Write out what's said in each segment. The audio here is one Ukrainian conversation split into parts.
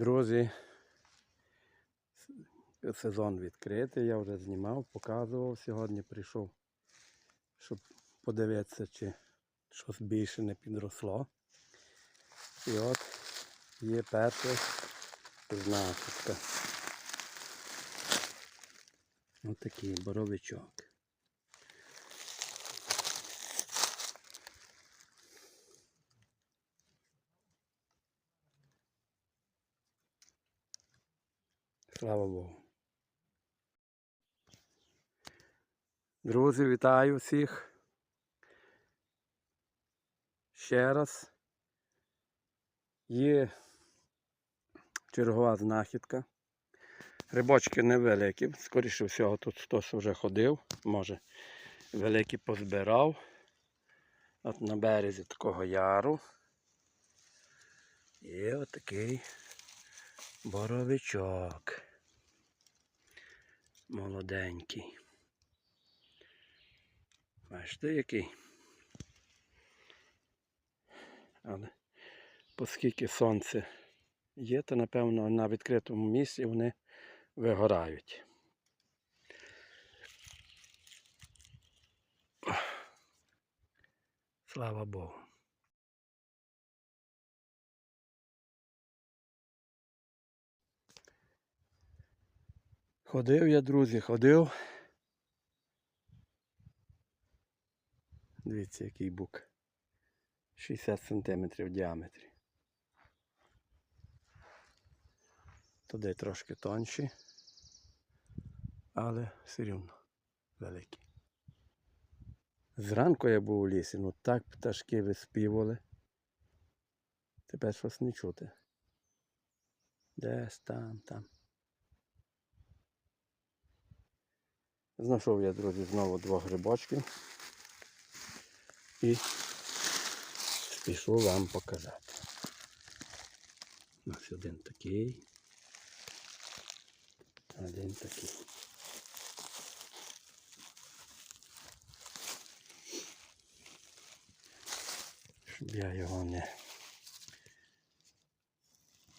Друзі, сезон відкритий, я вже знімав, показував. Сьогодні прийшов, щоб подивитися, чи щось більше не підросло. І от є перша знахідка. Ось такий боровичок. Слава Богу. Друзі, вітаю всіх. Ще раз. Є чергова знахідка. Грибочки невеликі, скоріше всього, тут хтось вже ходив, може великі позбирав. От на березі такого яру. Є отакий боровичок. Молоденький. Бачите, який? Але оскільки сонце є, то напевно на відкритому місці вони вигорають. Слава Богу. Ходив я, друзі, ходив. Дивіться, який бук. 60 см в діаметрі. Туди трошки тонші, але все рівно великі. Зранку я був у лісі, ну так пташки виспівали. Тепер щось не чути. Десь там, там. Знайшов я, друзі, знову двох грибочків. І спішу вам показати. Ось один такий. Один такий. Щоб я його не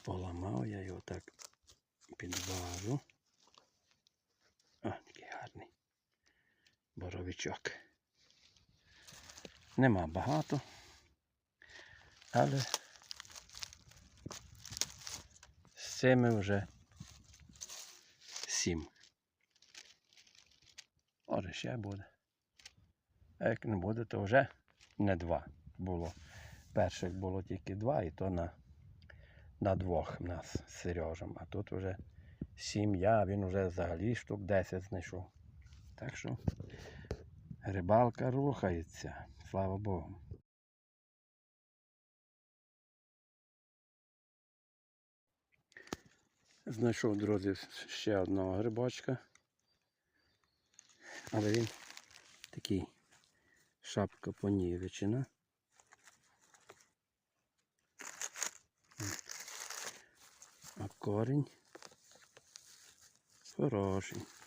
поламав, я його так підважу. А, такий гарний боровичок. Нема багато, але з цими вже сім. Може ще буде. А як не буде, то вже не два було. Перших було тільки два, і то на, на двох нас з Сережем. А тут вже сім'я, він вже взагалі штук 10 знайшов. Так що рибалка рухається, слава Богу. Знайшов, друзі, ще одного грибочка. Але він такий шапка понівечена. А корінь хороший.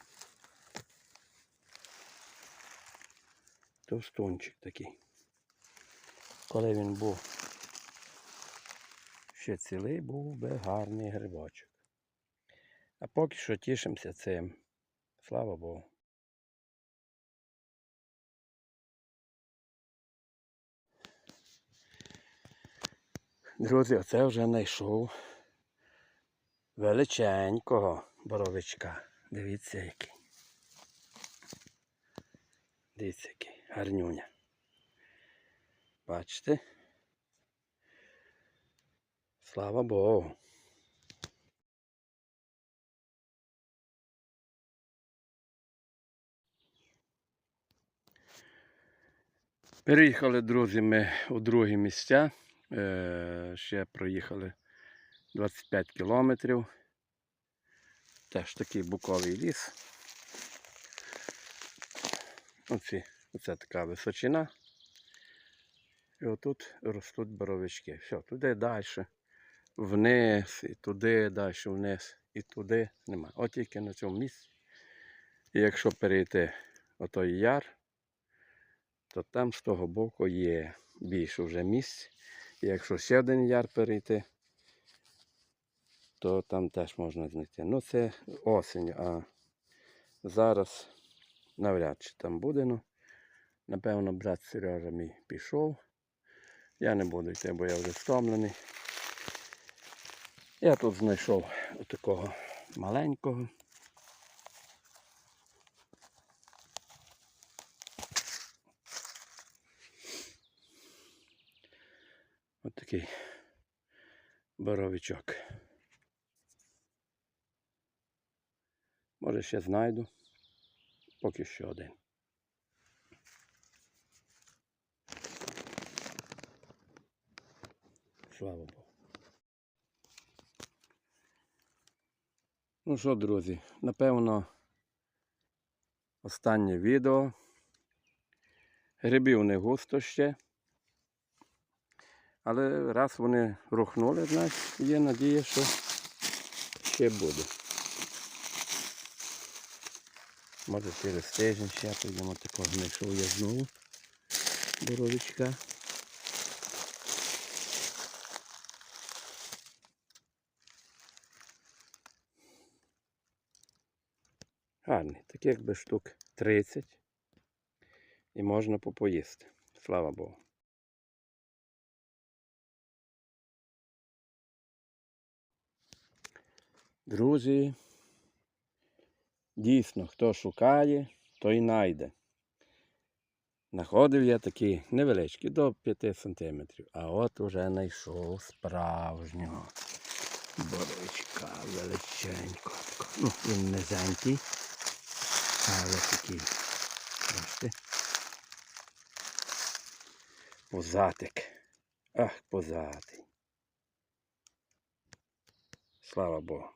Товстунчик такий. Коли він був ще цілий, був би гарний грибочок. А поки що тішимося цим. Слава Богу. Друзі, оце вже знайшов величенького боровичка. Дивіться який. Дивіться який. Гарнюня. Бачите? Слава Богу. Переїхали, друзі, ми у другі місця. Е, ще проїхали 25 кілометрів. Теж такий буковий ліс. Оці, оце така височина. І отут ростуть боровички. Все, туди далі, вниз, і туди, далі вниз, і туди нема. От тільки на цьому місці. І якщо перейти отой яр, то там з того боку є більше вже місць. І якщо ще один яр перейти, то там теж можна знайти. Ну це осінь, а зараз навряд чи там буде. Ну, напевно, брат Сережа мій пішов. Я не буду йти, бо я вже стомлений. Я тут знайшов такого маленького. Ось такий боровичок. Може ще знайду. Поки що один. Слава Богу. Ну що, друзі, напевно, останнє відео. Грибів не густо ще. Але раз вони рухнули, значить є надія, що ще буде. Може через тиждень ще прийдемо такого знайшов я знову боровичка. Гарний, таких би штук 30 і можна попоїсти. Слава Богу. Друзі, дійсно, хто шукає, той знайде. Находив я такі невеличкі, до 5 сантиметрів. А от уже знайшов справжнього боровичка величенького. такого. Ну, він низенький, але такий. Бачите? Позатик. Ах, позатий. Слава Богу.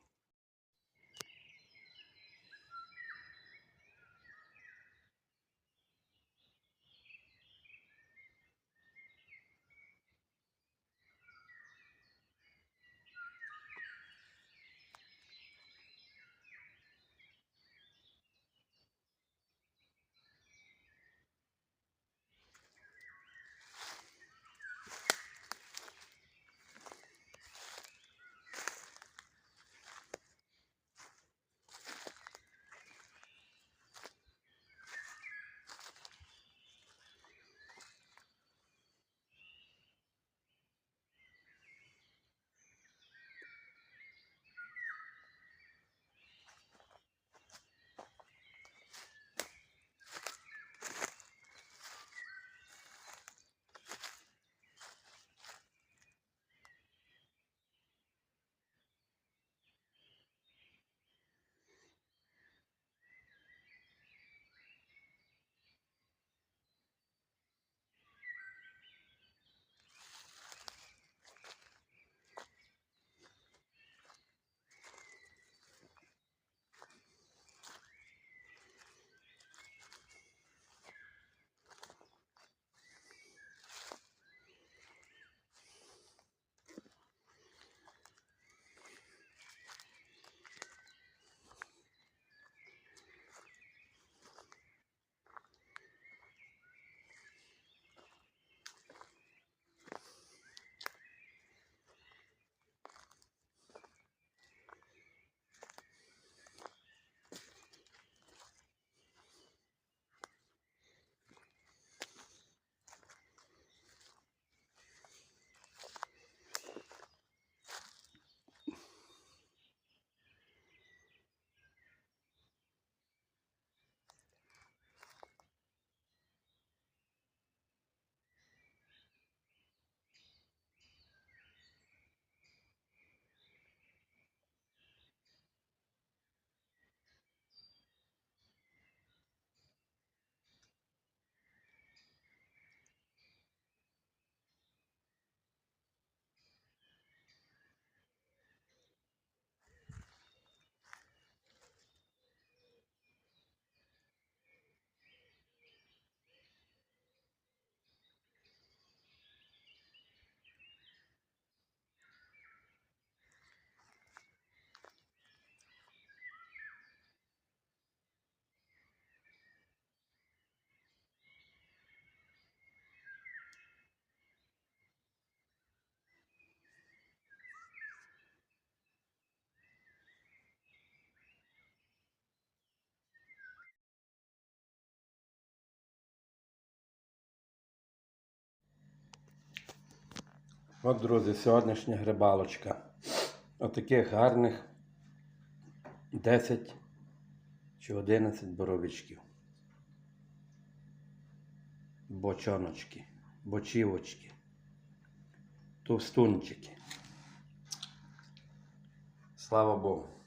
От, друзі, сьогоднішня грибалочка. Отаких гарних 10 чи 11 боровичків. Бочоночки, бочівочки, товстунчики. Слава Богу.